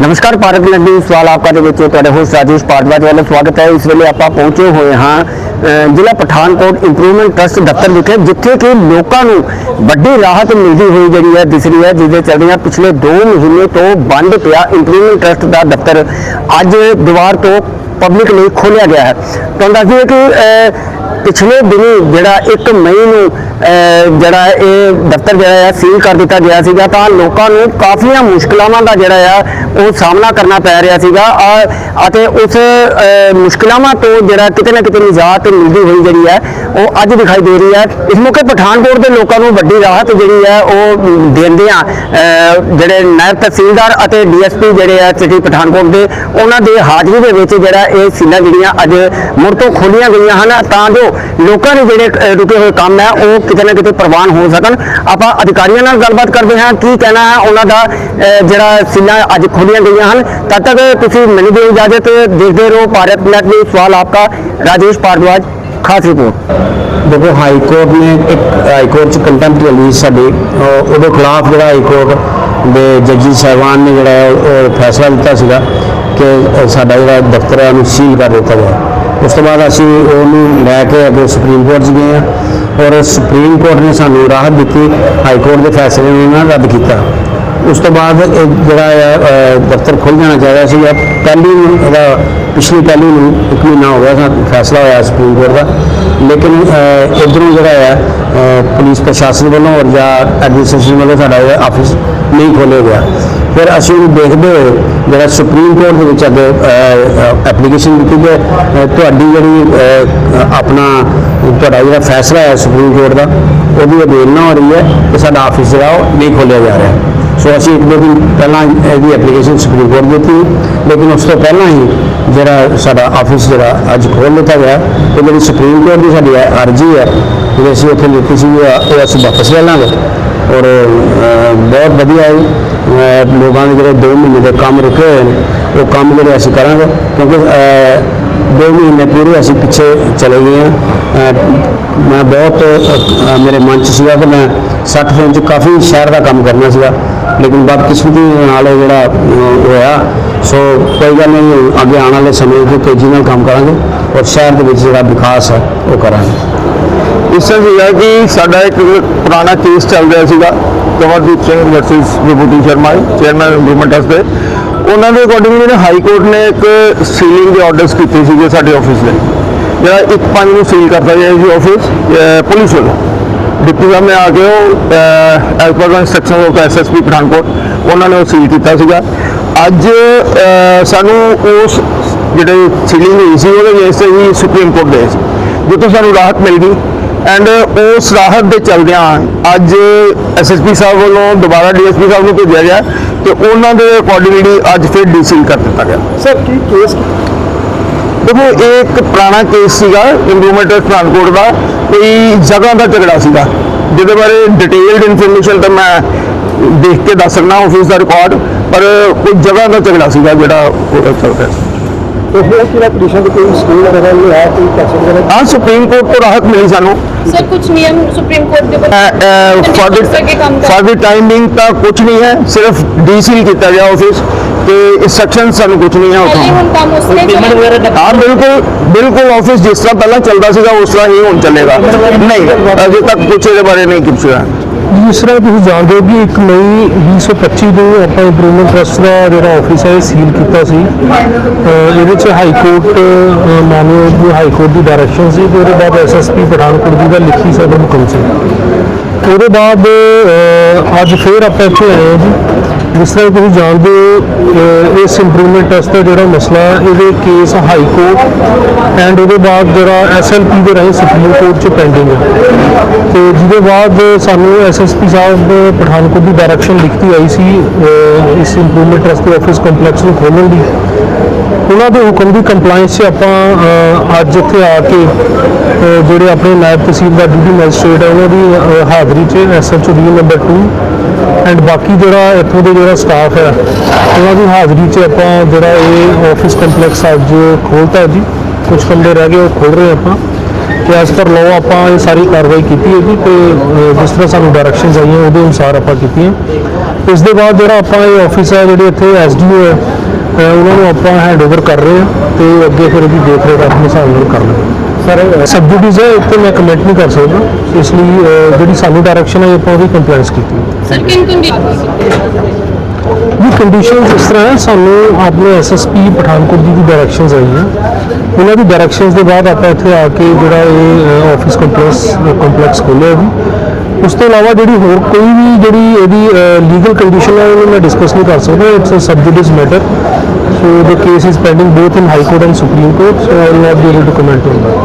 ਨਮਸਕਾਰ ਭਾਰਤ ਨਦੀ ਸਵਾਲ ਆਪਕਾ ਦੇ ਵਿੱਚ ਤੁਹਾਡੇ ਹੋਸਟ ਰਾਜੇਸ਼ ਪਾਟਵਾਜ ਵੱਲੋਂ ਸਵਾਗਤ ਹੈ। ਇਸ ਵੇਲੇ ਆਪਾਂ ਪਹੁੰਚੇ ਹੋਏ ਹਾਂ ਜ਼ਿਲ੍ਹਾ ਪਠਾਨਕੋਟ ਇੰਪਰੂਵਮੈਂਟ ਟਰਸਟ ਦਫ਼ਤਰ ਵਿਖੇ, ਜਿੱਥੇ ਕਿ ਲੋਕਾਂ ਨੂੰ ਵੱਡੀ ਰਾਹਤ ਮਿਲਦੀ ਹੋਈ ਜਿਹੜੀ ਹੈ, ਦਿਸ ਰਹੀ ਹੈ ਜਿਹਦੇ ਚੱਲਦਿਆਂ ਪਿਛਲੇ 2 ਮਹੀਨੇ ਤੋਂ ਬੰਦ ਪਿਆ ਇੰਪਰੂਵਮੈਂਟ ਟਰਸਟ ਦਾ ਦਫ਼ਤਰ। ਅੱਜ ਦੀਵਾਰ ਤੋਂ ਪਬਲਿਕ ਲਈ ਖੋਲ੍ਹਿਆ ਗਿਆ ਹੈ। ਤੁਹਾਨੂੰ ਦੱਸ ਦਈਏ ਕਿ ਪਿਛਲੇ ਦਿਨੀ ਜਿਹੜਾ 1 ਮਈ ਨੂੰ ਜਿਹੜਾ ਇਹ ਦਫ਼ਤਰ ਜਿਹੜਾ ਆ ਸੀਲ ਕਰ ਦਿੱਤਾ ਗਿਆ ਸੀਗਾ ਤਾਂ ਲੋਕਾਂ ਨੂੰ ਕਾਫੀਆਂ ਮੁਸ਼ਕਲਾਵਾਂ ਦਾ ਜਿਹੜਾ ਆ ਉਹ ਸਾਹਮਣਾ ਕਰਨਾ ਪੈ ਰਿਹਾ ਸੀਗਾ। ਅਤੇ ਉਸ ਅਹ, ਮੁਸ਼ਕਲਾਵਾਂ ਤੋਂ ਜਿਹੜਾ ਕਿਤੇ ਨਾ ਕਿਤੇ ਨਿਜਾਤ ਮਿਲਦੀ ਹੋਈ ਜਿਹੜੀ ਹੈ ਉਹ ਅੱਜ ਦਿਖਾਈ ਦੇ ਰਹੀ ਹੈ ਇਸ ਮੌਕੇ ਪਠਾਨਕੋਟ ਦੇ ਲੋਕਾਂ ਨੂੰ ਵੱਡੀ ਰਾਹਤ ਜਿਹੜੀ ਹੈ ਉਹ ਦਿੰਦੇ ਆ। ਜਿਹੜੇ ਨਾਇਬ ਤਹਿਸੀਲਦਾਰ ਅਤੇ ਡੀਐਸਪੀ ਜਿਹੜੇ ਆ ਸਿਟੀ ਪਠਾਨਕੋਟ ਦੇ ਉਹਨਾਂ ਦੇ ਹਾਜ਼ਰੀ ਦੇ ਵਿੱਚ ਜਿਹੜਾ ਇਹ ਸੀਲਾਂ ਜਿਹੜੀਆਂ ਅੱਜ ਮੁੜ ਤੋਂ ਖੋਲੀਆਂ ਗਈਆਂ ਹਨ। ਤਾਂ ਜੋ ਲੋਕਾਂ ਦੇ ਜਿਹੜੇ ਰੁਕੇ ਹੋਏ ਕੰਮ ਹੈ, ਉਹ ਕਿਤੇ ਨਾ ਕਿਤੇ ਪ੍ਰਵਾਨ ਹੋ ਸਕਣ। ਆਪਾਂ ਅਧਿਕਾਰੀਆਂ ਨਾਲ ਗੱਲਬਾਤ ਕਰਦੇ ਹਾਂ, ਕੀ ਕਹਿਣਾ ਹੈ ਉਹਨਾਂ ਦਾ ਜਿਹੜਾ ਸੀਲਾਂ ਅੱਜ ਖੋਲੀਆਂ ਗਈਆਂ ਹਨ। ਤਦ ਤੱਕ ਤੁਸੀਂ ਮੈਨੂੰ ਦਿਓ ਇਜਾਜ਼ਤ ਦੇਖਦੇ ਰਹੋ, ਭਾਰਤ ਨੈਟ ਨਿਊਜ਼ ਸਵਾਲ ਆਪਕਾ, ਰਾਜੇਸ਼ ਭਾਰਦਵਾਜ, ਖਾਸ ਰਿਪੋर्ट ਦੇਖੋ, ਹਾਈ ਕੋਰਟ ਨੇ ਇੱਕ, ਹਾਈ ਕੋਰਟ ਚ ਕੰਟੈਂਪਟ ਲਈ ਸਾਡੀ ਉਹਦੇ ਖਿਲਾਫ ਜਿਹੜਾ ਹਾਈ ਕੋਰਟ ਦੇ ਜੱਜੀ ਸਾਹਿਬਾਨ ਨੇ ਜਿਹੜਾ ਫੈਸਲਾ ਦਿੱਤਾ ਸੀਗਾ ਕਿ ਸਾਡਾ ਜਿਹੜਾ ਦਫ਼ਤਰ ਹੈ ਉਹਨੂੰ ਸੀਲ ਕਰ ਦਿੱਤਾ ਗਿਆ। ਉਸ ਤੋਂ ਬਾਅਦ ਅਸੀਂ ਉਹਨੂੰ ਲੈ ਕੇ ਅੱਗੇ ਸੁਪਰੀਮ ਕੋਰਟ 'ਚ ਗਏ ਹਾਂ ਔਰ ਸੁਪਰੀਮ ਕੋਰਟ ਨੇ ਸਾਨੂੰ ਰਾਹਤ ਦਿੱਤੀ, ਹਾਈ ਕੋਰਟ ਦੇ ਫੈਸਲੇ ਨੂੰ ਉਹਨਾਂ ਰੱਦ ਕੀਤਾ। ਉਸ ਤੋਂ ਬਾਅਦ ਇਹ ਜਿਹੜਾ ਆ ਦਫ਼ਤਰ ਖੁੱਲ੍ਹ ਜਾਣਾ ਚਾਹੀਦਾ ਸੀ ਪਹਿਲੀ ਨੂੰ, ਇਹਦਾ ਪਿਛਲੀ ਪਹਿਲੀ ਨੂੰ ਇੱਕ ਮਹੀਨਾ ਹੋ ਗਿਆ ਸਾ, ਫੈਸਲਾ ਹੋਇਆ ਸੁਪਰੀਮ ਕੋਰਟ ਦਾ। ਲੇਕਿਨ ਇਧਰੋਂ ਜਿਹੜਾ ਆ ਪੁਲਿਸ ਪ੍ਰਸ਼ਾਸਨ ਵੱਲੋਂ ਔਰ ਜਾਂ ਐਡਮਿਨਿਸਟ੍ਰੇਸ਼ਨ ਵੱਲੋਂ ਸਾਡਾ ਇਹ ਆਫਿਸ ਨਹੀਂ ਖੋਲ੍ਹਿਆ ਗਿਆ। ਫਿਰ ਅਸੀਂ ਉਹਨੂੰ ਦੇਖਦੇ ਹੋਏ ਜਿਹੜਾ ਸੁਪਰੀਮ ਕੋਰਟ ਦੇ ਵਿੱਚ ਅੱਗੇ ਐਪਲੀਕੇਸ਼ਨ ਦਿੱਤੀ ਕਿ ਤੁਹਾਡੀ ਜਿਹੜੀ ਆਪਣਾ ਤੁਹਾਡਾ ਜਿਹੜਾ ਫੈਸਲਾ ਹੈ ਸੁਪਰੀਮ ਕੋਰਟ ਦਾ ਉਹਦੀ ਅਵੇਲਨਾ ਹੋ ਰਹੀ ਹੈ ਕਿ ਸਾਡਾ ਆਫਿਸ ਜਿਹੜਾ ਉਹ ਨਹੀਂ ਖੋਲ੍ਹਿਆ ਜਾ ਰਿਹਾ। ਸੋ ਅਸੀਂ ਇੱਕ ਦੋ ਦਿਨ ਪਹਿਲਾਂ ਇਹਦੀ ਐਪਲੀਕੇਸ਼ਨ ਸੁਪਰੀਮ ਕੋਰਟ ਦਿੱਤੀ, ਲੇਕਿਨ ਉਸ ਤੋਂ ਪਹਿਲਾਂ ਹੀ ਜਿਹੜਾ ਸਾਡਾ ਆਫਿਸ ਜਿਹੜਾ ਅੱਜ ਖੋਲ੍ਹ ਲਿੱਤਾ ਗਿਆ ਤੇ ਜਿਹੜੀ ਸੁਪਰੀਮ ਕੋਰਟ ਦੀ ਸਾਡੀ ਅਰਜ਼ੀ ਹੈ, ਜਿਹੜੀ ਅਸੀਂ ਉੱਥੇ ਦਿੱਤੀ ਸੀ ਉਹ ਉਹ ਅਸੀਂ ਵਾਪਸ ਲੈ ਲਾਂਗੇ। ਔਰ ਬਹੁਤ ਵਧੀਆ ਹੈ। ਲੋਕਾਂ ਦੇ ਜਿਹੜੇ 2 ਮਹੀਨੇ ਦੇ ਕੰਮ ਰੁਕੇ ਹੋਏ ਨੇ ਉਹ ਕੰਮ ਜਿਹੜੇ ਅਸੀਂ ਕਰਾਂਗੇ ਕਿਉਂਕਿ ਅ, ਦੋ ਮਹੀਨੇ ਪੂਰੇ ਅਸੀਂ ਪਿੱਛੇ ਚਲੇ ਗਏ ਹਾਂ। ਮੈਂ ਬਹੁਤ ਮੇਰੇ ਮਨ 'ਚ ਸੀਗਾ ਕਿ ਮੈਂ 60 ਫਰੇਮ 'ਚ ਕਾਫੀ ਸ਼ਹਿਰ ਦਾ ਕੰਮ ਕਰਨਾ ਸੀਗਾ ਲੇਕਿਨ ਬਦਕਿਸਮਤੀ ਨਾਲ ਜਿਹੜਾ ਹੋਇਆ। ਸੋ ਕੋਈ ਗੱਲ ਨਹੀਂ ਅੱਗੇ ਆਉਣ ਵਾਲੇ ਸਮੇਂ 'ਚ ਤੇਜ਼ੀ ਨਾਲ ਕੰਮ ਕਰਾਂਗੇ ਔਰ ਸ਼ਹਿਰ ਦੇ ਵਿੱਚ ਜਿਹੜਾ ਵਿਕਾਸ ਹੈ ਉਹ ਕਰਾਂਗੇ। ਇਸ ਸੀਗਾ ਕਿ ਸਾਡਾ ਇੱਕ ਪੁਰਾਣਾ ਕੇਸ ਚੱਲ ਰਿਹਾ ਸੀਗਾ Kamardeep Singh versus Vibhuti Sharma chairman improvement trust ਦੇ। ਉਹਨਾਂ ਦੇ ਅਕੋਰਡਿੰਗ ਨੇ ਹਾਈ ਕੋਰਟ ਨੇ ਇੱਕ ਸੀਲਿੰਗ ਦੇ ਆਰਡਰਸ ਕੀਤੇ ਸੀਗੇ ਸਾਡੇ ਆਫਿਸ ਦੇ। ਜਿਹੜਾ ਇੱਕ ਪੰਜ ਨੂੰ ਸੀਲ ਕਰਤਾ ਗਿਆ ਸੀ ਆਫਿਸ ਪੁਲਿਸ ਵੱਲੋਂ। ਡਿਪਟੀ ਸਾਹਿਬ ਨੇ ਆ ਕੇ ਉਹ as per instruction of SSP Pathankot, ਉਹਨਾਂ ਨੇ ਉਹ ਸੀਲ ਕੀਤਾ ਸੀਗਾ। ਅੱਜ ਸਾਨੂੰ ਉਸ ਜਿਹੜੇ ਸੀਲਿੰਗ ਹੋਈ ਸੀ, ਉਹਦੇ ਅਗੇਂਸਟ ਹੀ ਸੁਪਰੀਮ ਕੋਰਟ ਗਏ ਸੀ। ਜਿੱਥੋਂ ਸਾਨੂੰ ਰਾਹਤ ਮਿਲ ਗਈ ਐਂਡ ਉਸ ਰਾਹਤ ਦੇ ਚਲਦਿਆਂ ਅੱਜ ਐਸਐਸਪੀ ਸਾਹਿਬ ਵੱਲੋਂ ਦੁਬਾਰਾ ਡੀਐਸਪੀ ਸਾਹਿਬ ਨੂੰ ਭੇਜਿਆ ਗਿਆ ਤੇ ਉਹਨਾਂ ਦੇ ਅਕੋਰਡਿੰਗਲੀ ਅੱਜ ਫਿਰ ਡੀਸੀਲ ਕਰ ਦਿੱਤਾ ਗਿਆ। ਸਰ ਕੀ ਕੇਸ ਦੇਖੋ ਇਹ ਇੱਕ ਪੁਰਾਣਾ ਕੇਸ ਸੀਗਾ ਇੰਪਰੂਵਮੈਂਟ ਪਠਾਨਕੋਟ ਦਾ ਕੋਈ ਜਗ੍ਹਾ ਦਾ ਝਗੜਾ ਸੀਗਾ। ਜਿਹਦੇ ਬਾਰੇ ਡਿਟੇਲਡ ਇਨਫੋਰਮੇਸ਼ਨ ਤਾਂ ਮੈਂ ਦੇਖ ਕੇ ਦੱਸ ਸਕਦਾ ਆਫਿਸ ਦਾ ਰਿਕਾਰਡ ਪਰ ਕੋਈ ਜਗ੍ਹਾ ਦਾ ਝਗੜਾ ਸੀਗਾ ਜਿਹੜਾ ਉਹ ਚੱਲ ਰਿਹਾ ਤੇ ਹੋਰ ਕਿਹੜਾ ਪਟੀਸ਼ਨ ਤੇ ਕੋਈ ਸਕੂਲ ਵਗੈਰਾ ਨਹੀਂ ਹੈ ਕੋਈ ਟੈਕਸ ਵਗੈਰਾ ਹਾਂ ਸੁਪਰੀਮ ਕੋਰਟ ਤੋਂ ਰਾਹਤ ਮਿਲੀ ਸਾਨੂੰ। ਸਰ ਕੁਝ ਨਿਯਮ ਸੁਪਰੀਮ ਕੋਰਟ ਦੇ ਫॉर ਟਾਈਮਿੰਗ ਤਾਂ ਕੁਝ ਨਹੀਂ ਹੈ ਸਿਰਫ ਕੀਤਾ ਗਿਆ ਸਾਨੂੰ ਕੁਝ ਨਹੀਂ ਹੈ ਉਥੋਂ। ਹਾਂ ਬਿਲਕੁਲ ਬਿਲਕੁਲ ਆਫਿਸ ਜਿਸ ਤਰ੍ਹਾਂ ਪਹਿਲਾਂ ਚੱਲਦਾ ਸੀਗਾ ਉਸ ਤਰ੍ਹਾਂ ਹੀ ਹੁਣ ਚੱਲੇਗਾ। ਨਹੀਂ ਅਜੇ ਤੱਕ ਕੁਝ ਇਹਦੇ ਬਾਰੇ ਨਹੀਂ ਕੁਝ ਹੈ ਜਿਸ ਤਰ੍ਹਾਂ ਤੁਸੀਂ ਜਾਣਦੇ ਹੋ ਕਿ ਇੱਕ ਮਈ 2025 ਨੂੰ ਆਪਾਂ ਇੰਪਰੂਵਮੈਂਟ ਟਰਸਟ ਦਾ ਜਿਹੜਾ ਆਫਿਸ ਹੈ ਸੀਲ ਕੀਤਾ ਸੀ। ਇਹਦੇ ਚ ਹਾਈ ਕੋਰਟ ਅਹ ਮਾਨਯੋਗ ਹਾਈ ਕੋਰਟ ਦੀ ਡਾਇਰੈਕਸ਼ਨ ਸੀ ਤੇ ਉਹਦੇ ਬਾਅਦ ਐਸਐਸਪੀ ਪਠਾਨਕੋਟ ਜੀ ਦਾ ਲਿਖੀ ਸਾਡਾ ਹੁਕਮ ਸੀ। ਉਹਦੇ ਬਾਅਦ ਅੱਜ ਫੇਰ ਆਪਾਂ ਇੱਥੇ ਆਏ ਹਾਂ ਜੀ। ਜਿਸ ਤਰ੍ਹਾਂ ਤੁਸੀਂ ਜਾਣਦੇ ਹੋ ਇਸ ਇੰਪਰੂਵਮੈਂਟ ਟਰਸਟ ਦਾ ਜਿਹੜਾ ਮਸਲਾ ਇਹਦੇ ਕੇਸ ਹਾਈ ਕੋਰਟ ਐਂਡ ਉਹਦੇ ਬਾਅਦ ਜਿਹੜਾ ਐਸਐਲਪੀ ਦੇ ਰਾਹੀਂ ਸੁਪਰੀਮ ਕੋਰਟ 'ਚ ਪੈਂਡਿੰਗ ਹੈ ਤੇ ਜਿਹਦੇ ਬਾਅਦ ਸਾਨੂੰ ਐਸਐਸਪੀ ਸਾਹਿਬ ਪਠਾਨਕੋਟ ਦੀ ਡਾਇਰੈਕਸ਼ਨ ਲਿਖਤੀ ਆਈ ਸੀ ਇਸ ਇੰਪਰੂਵਮੈਂਟ ਟਰਸਟ ਦੇ ਆਫਿਸ ਕੰਪਲੈਕਸ ਨੂੰ ਖੋਲ੍ਹਣ ਦੀ। ਉਹਨਾਂ ਦੇ ਹੁਕਮ ਦੀ ਕੰਪਲਾਈਂਸ 'ਚ ਆਪਾਂ ਅੱਜ ਇੱਥੇ ਆ ਕੇ ਜਿਹੜੇ ਆਪਣੇ ਨਾਇਬ ਤਹਿਸੀਲਦਾਰ ਡਿਊਟੀ ਮੈਜਿਸਟ੍ਰੇਟ ਹੈ ਉਹਨਾਂ ਦੀ ਹਾਜ਼ਰੀ 'ਚ ਐਸਐਚਓ ਡੀ ਨੰਬਰ 2 ਐਂਡ ਬਾਕੀ ਜਿਹੜਾ ਇੱਥੋਂ ਦੇ ਜਿਹੜਾ ਸਟਾਫ ਹੈ ਉਹਨਾਂ ਦੀ ਹਾਜ਼ਰੀ 'ਚ ਆਪਾਂ ਜਿਹੜਾ ਇਹ ਆਫਿਸ ਕੰਪਲੈਕਸ ਅੱਜ ਖੋਲ੍ਹਤਾ ਜੀ ਕੁਝ ਕਮਰੇ ਰਹਿ ਗਏ, ਉਹ ਖੋਲ ਰਹੇ ਆਪਾਂ। ਤੇ ਐਸ ਪਰ ਲਾਅ ਆਪਾਂ ਇਹ ਸਾਰੀ ਕਾਰਵਾਈ ਕੀਤੀ ਹੈ ਜੀ, ਤੇ ਜਿਸ ਤਰ੍ਹਾਂ ਸਾਨੂੰ ਡਾਇਰੈਕਸ਼ਨਸ ਆਈਆਂ, ਉਹਦੇ ਅਨੁਸਾਰ ਆਪਾਂ ਕੀਤੀਆਂ। ਇਸ ਦੇ ਬਾਅਦ ਜਿਹੜਾ ਆਪਾਂ ਇਹ ਆਫਿਸ ਹੈ ਜਿਹੜੇ ਇੱਥੇ ਐਸਡੀਓ ਹੈ ਉਹਨਾਂ ਨੂੰ ਆਪਾਂ ਹੈਂਡਓਵਰ ਕਰ ਰਹੇ ਹਾਂ ਤੇ ਅੱਗੇ ਫਿਰ ਇਹਦੀ ਦੇਖ ਰੇਖ ਆਪਣੇ ਹਿਸਾਬ ਨਾਲ ਕਰ ਲਾਂਗੇ ਸਰ ਸਬਜੂਡੀਜ਼ ਹੈ ਇੱਥੇ ਮੈਂ ਕਮੈਂਟ ਨਹੀਂ ਕਰ ਸਕਦਾ। ਇਸ ਲਈ ਅਹ, ਜਿਹੜੀ ਸਾਨੂੰ ਡਾਇਰੈਕਸ਼ਨ ਹੈ ਆਪਾਂ ਉਹਦੀ ਕੰਪਲਾਈਂਸ ਕੀਤੀ ਹੈ। ਸਰ ਕਿਨ ਕੰਡੀਸ਼ਨ ਇਹ ਕੰਡੀਸ਼ਨ ਇਸ ਤਰ੍ਹਾਂ ਹੈ ਸਾਨੂੰ ਆਪਣੇ ਐਸਐਸਪੀ ਪਠਾਨਕੋਟ ਦੀ ਵੀ ਡਾਇਰੈਕਸ਼ਨਸ ਆਈਆਂ। ਉਹਨਾਂ ਦੀ ਡਾਇਰੈਕਸ਼ਨਸ ਦੇ ਬਾਅਦ ਆਪਾਂ ਇੱਥੇ ਆ ਕੇ ਜਿਹੜਾ ਇਹ ਆਫਿਸ ਕੰਪਲੈਕਸ ਕੰਪਲੈਕਸ ਖੋਲ੍ਹਿਆ ਜੀ। ਉਸ ਤੋਂ ਇਲਾਵਾ ਜਿਹੜੀ ਹੋਰ ਕੋਈ ਵੀ ਜਿਹੜੀ ਇਹਦੀ ਲੀਗਲ ਕੰਡੀਸ਼ਨ ਹੈ, ਉਹਨੂੰ ਮੈਂ ਡਿਸਕਸ ਨਹੀਂ ਕਰ ਸਕਦਾ। It's a sub judice matter so the case is pending both in high court and supreme court so I will not be able to comment on that.